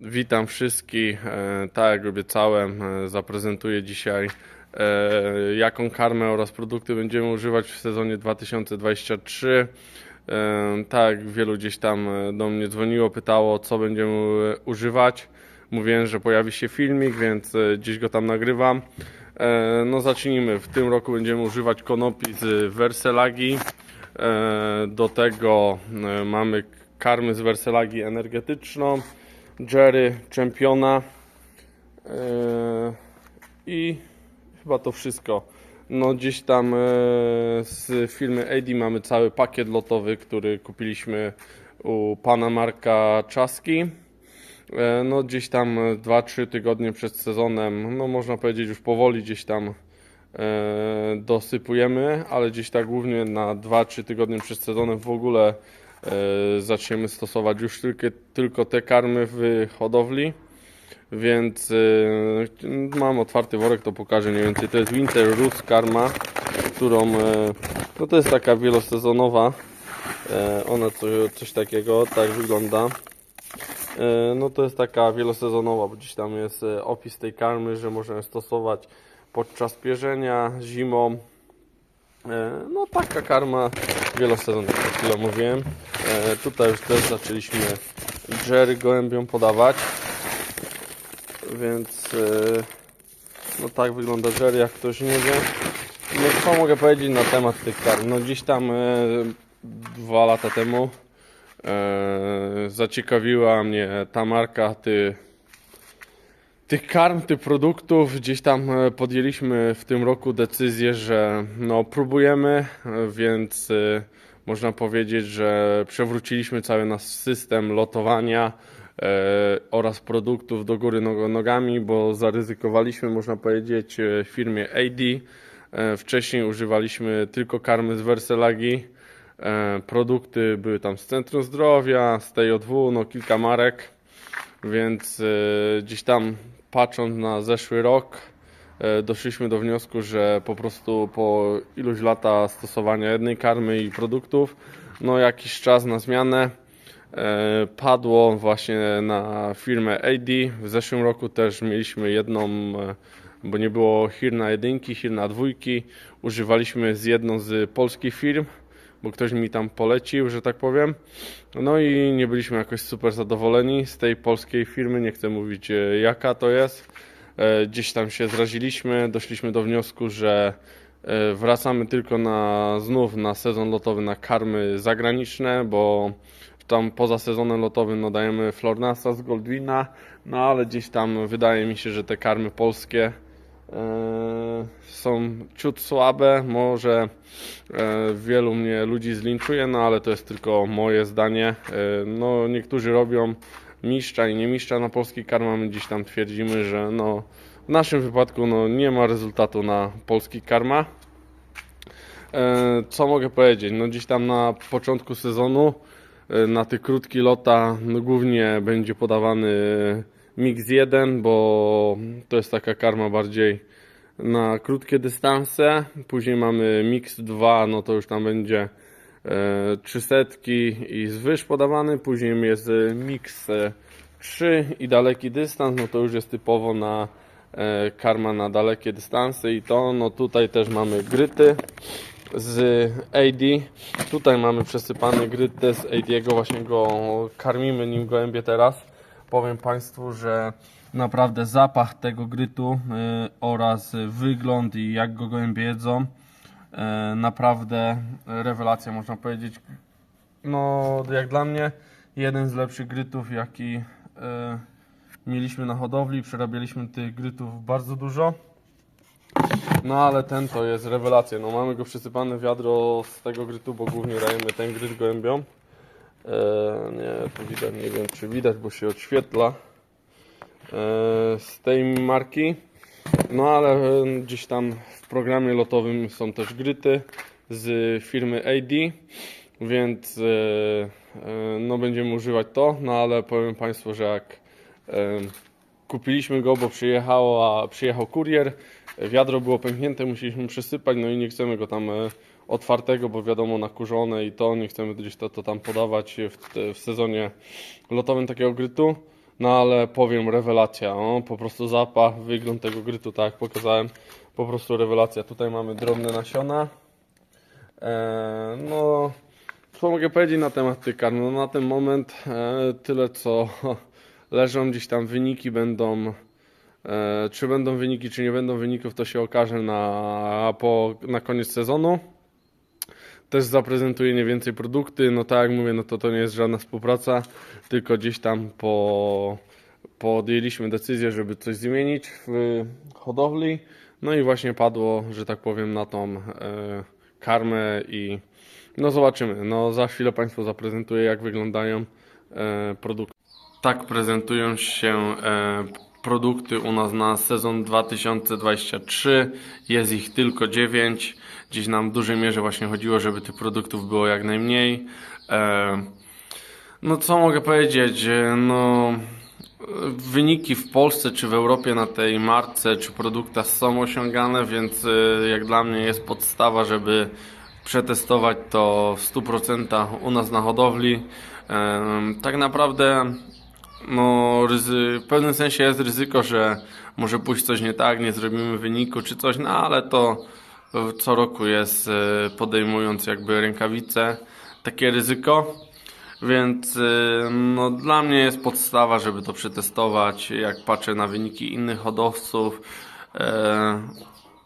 Witam wszystkich. E, Tak jak obiecałem, e, zaprezentuję dzisiaj e, jaką karmę oraz produkty będziemy używać w sezonie 2023. E, Tak wielu gdzieś tam do mnie dzwoniło, pytało co będziemy używać. Mówiłem, że pojawi się filmik, więc gdzieś go tam nagrywam. No zacznijmy. W tym roku będziemy używać konopi z Verselagi. Do tego mamy karmy z Verselagi energetyczną. Jerry, Czempiona yy, i chyba to wszystko. No gdzieś tam yy, z firmy AD mamy cały pakiet lotowy, który kupiliśmy u pana Marka Czaski. Yy, No gdzieś tam 2-3 tygodnie przed sezonem, no można powiedzieć już powoli gdzieś tam dosypujemy, ale gdzieś tak głównie na 2-3 tygodnie przed sezonem w ogóle e, zaczniemy stosować już tylko, tylko te karmy w hodowli. Więc e, mam otwarty worek, to pokażę mniej więcej. To jest Winter Roots karma, którą e, no to jest taka wielosezonowa. E, ona co, coś takiego, tak wygląda. E, No to jest taka wielosezonowa, bo gdzieś tam jest e, opis tej karmy, że można stosować podczas pierzenia, zimą. E, No taka karma wielosezonowa, jak przed chwilą mówiłem. E, Tutaj już też zaczęliśmy Jerry gołębiom podawać. Więc e, no tak wygląda Jerry, jak ktoś nie wie. No co mogę powiedzieć na temat tych karm? No gdzieś tam dwa lata temu zaciekawiła mnie ta marka, ty tych karm, tych produktów gdzieś tam e, podjęliśmy w tym roku decyzję, że no próbujemy, e, więc e, można powiedzieć, że przewróciliśmy cały nasz system lotowania oraz produktów do góry nog- nogami, bo zaryzykowaliśmy, można powiedzieć, firmie AD. Wcześniej używaliśmy tylko karmy z Verselagi. E, Produkty były tam z Centrum Zdrowia, z TJ2, no kilka marek. Więc gdzieś tam patrząc na zeszły rok, e, doszliśmy do wniosku, że po prostu po iluś lata stosowania jednej karmy i produktów, no jakiś czas na zmianę e, padło właśnie na firmę AD. W zeszłym roku też mieliśmy jedną, e, bo nie było Hirna jedynki, Hirna dwójki. Używaliśmy z jedną z polskich firm, bo ktoś mi tam polecił, że tak powiem. No i nie byliśmy jakoś super zadowoleni z tej polskiej firmy, nie chcę mówić e, jaka to jest. E, Gdzieś tam się zraziliśmy, doszliśmy do wniosku, że e, wracamy tylko na znów na sezon lotowy na karmy zagraniczne, bo tam poza sezonem lotowym no dajemy Flornasa z Goldwina, no ale gdzieś tam wydaje mi się, że te karmy polskie są ciut słabe, może e, wielu mnie ludzi zlinczuje, no ale to jest tylko moje zdanie. E, no niektórzy robią mistrza i nie mistrza na polski karm, a my gdzieś tam twierdzimy, że no w naszym wypadku no nie ma rezultatu na polski karma. E, Co mogę powiedzieć? No gdzieś tam na początku sezonu e, na tych krótkich lota no głównie będzie podawany Mix 1, bo to jest taka karma bardziej na krótkie dystanse. Później mamy Mix 2, no to już tam będzie e, 300 i zwyż podawany. Później jest e, Mix e, 3 i daleki dystans, no to już jest typowo na e, karma na dalekie dystanse i to, no tutaj też mamy gryty z AD. Tutaj mamy przesypany grytę z AD'ego, właśnie go karmimy nim gołębie teraz. Powiem Państwu, że naprawdę zapach tego grytu y, oraz wygląd i jak go gołębie jedzą y, naprawdę rewelacja można powiedzieć. No jak dla mnie jeden z lepszych grytów jaki y, mieliśmy na hodowli. Przerabialiśmy tych grytów bardzo dużo. No ale ten to jest rewelacja. No mamy go przysypane wiadro z tego grytu, bo głównie dajemy ten gryt gołębiom. Eee, nie, tu widać, nie wiem czy widać, bo się odświetla. Eee, z tej marki. No ale e, gdzieś tam w programie lotowym są też gryty z firmy AD, więc e, e, no będziemy używać to. No ale powiem Państwu, że jak e, kupiliśmy go, bo przyjechało, przyjechał kurier, wiadro było pęknięte, musieliśmy przysypać, no i nie chcemy go tam e, otwartego, bo wiadomo nakurzone i to, nie chcemy gdzieś to, to tam podawać w, w sezonie lotowym takiego grytu. No ale powiem, rewelacja, no, po prostu zapach, wygląd tego grytu, tak jak pokazałem, po prostu rewelacja. Tutaj mamy drobne nasiona. E, no, co mogę powiedzieć na temat tych? No, na ten moment e, tyle co leżą gdzieś tam wyniki będą. E, czy będą wyniki, czy nie będą wyników, to się okaże na, po, na koniec sezonu. Też zaprezentuję nie więcej produkty. No tak jak mówię, no to to nie jest żadna współpraca, tylko gdzieś tam po, podjęliśmy decyzję, żeby coś zmienić w hodowli. No i właśnie padło, że tak powiem, na tą e, karmę i no zobaczymy. No za chwilę Państwu zaprezentuję, jak wyglądają e, produkty. Tak prezentują się e, produkty u nas na sezon 2023. Jest ich tylko 9. Gdzieś nam w dużej mierze właśnie chodziło, żeby tych produktów było jak najmniej. E, no co mogę powiedzieć? E, No wyniki w Polsce czy w Europie na tej marce czy produktach są osiągane, więc e, jak dla mnie jest podstawa, żeby przetestować to w 100% u nas na hodowli. Tak naprawdę no, w pewnym sensie jest ryzyko, że może pójść coś nie tak, nie zrobimy wyniku czy coś, no ale to e, co roku jest e, podejmując jakby rękawice takie ryzyko. Więc y, no, dla mnie jest podstawa, żeby to przetestować. Jak patrzę na wyniki innych hodowców, e,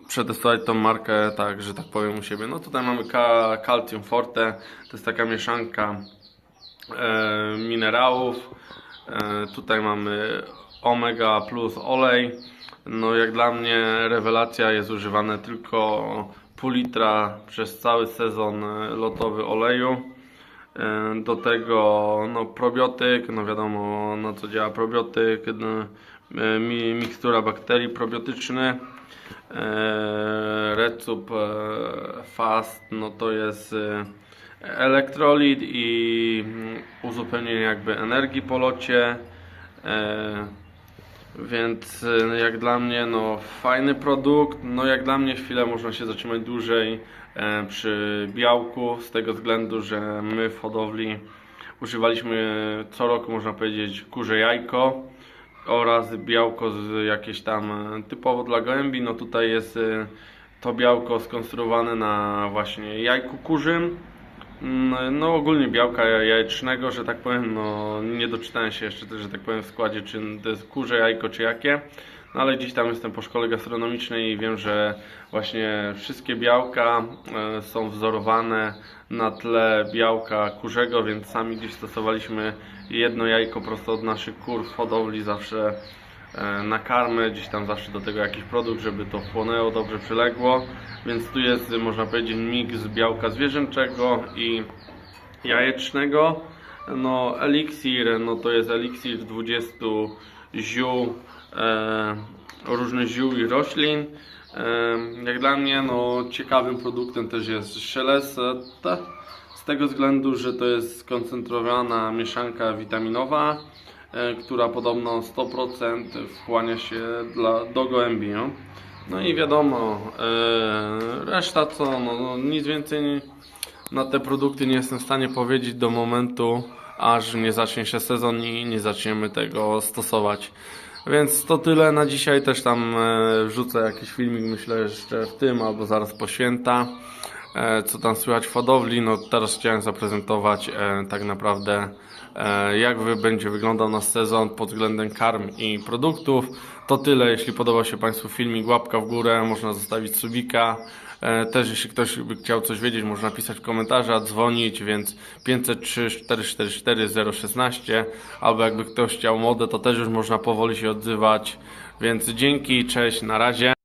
przetestować tą markę, tak, że tak powiem u siebie. No tutaj mamy Ca- Calcium Forte, to jest taka mieszanka e, minerałów. E, tutaj mamy Omega plus olej. No jak dla mnie rewelacja jest używane tylko pół litra przez cały sezon e, lotowy oleju. E, Do tego no, probiotyk, no wiadomo na co działa probiotyk, no, mi- mikstura bakterii probiotyczny, e, Recup Fast, no to jest elektrolit i mm, uzupełnienie jakby energii po locie. E, więc y, jak dla mnie, no fajny produkt. No jak dla mnie chwilę można się zatrzymać dłużej e, przy białku, z tego względu, że my w hodowli używaliśmy co roku, można powiedzieć, kurze jajko oraz białko z jakieś tam e, typowo dla gołębi. No tutaj jest e, to białko skonstruowane na właśnie jajku kurzym. Mm, No ogólnie białka jajecznego, że tak powiem, no nie doczytałem się jeszcze, że tak powiem w składzie, czy to jest kurze jajko, czy jakie. No ale gdzieś tam jestem po szkole gastronomicznej i wiem, że właśnie wszystkie białka e, są wzorowane na tle białka kurzego, więc sami gdzieś stosowaliśmy jedno jajko prosto od naszych kur w hodowli zawsze na karmę, gdzieś tam zawsze do tego jakiś produkt, żeby to wchłonęło, dobrze przyległo. Więc tu jest, można powiedzieć, miks białka zwierzęczego i jajecznego. No, eliksir, no to jest eliksir 20 ziół, e, różnych ziół i roślin. E, jak dla mnie, no, ciekawym produktem też jest szelest, z tego względu, że to jest skoncentrowana mieszanka witaminowa, e, która podobno 100% wchłania się dla, do gołębi. No, no i wiadomo, e, reszta co, no, no, nic więcej nie, na te produkty nie jestem w stanie powiedzieć do momentu, aż nie zacznie się sezon i nie zaczniemy tego stosować. Więc to tyle na dzisiaj. Też tam e, wrzucę jakiś filmik, myślę jeszcze w tym albo zaraz po święta. E, co tam słychać w hodowli. No teraz chciałem zaprezentować e, tak naprawdę e, jak będzie wyglądał nasz sezon pod względem karm i produktów. To tyle. Jeśli podobał się Państwu filmik, łapka w górę, można zostawić subika. E, Też jeśli ktoś by chciał coś wiedzieć, można pisać w dzwonić, więc 503 444 016 albo jakby ktoś chciał modę, to też już można powoli się odzywać. Więc dzięki, cześć, na razie.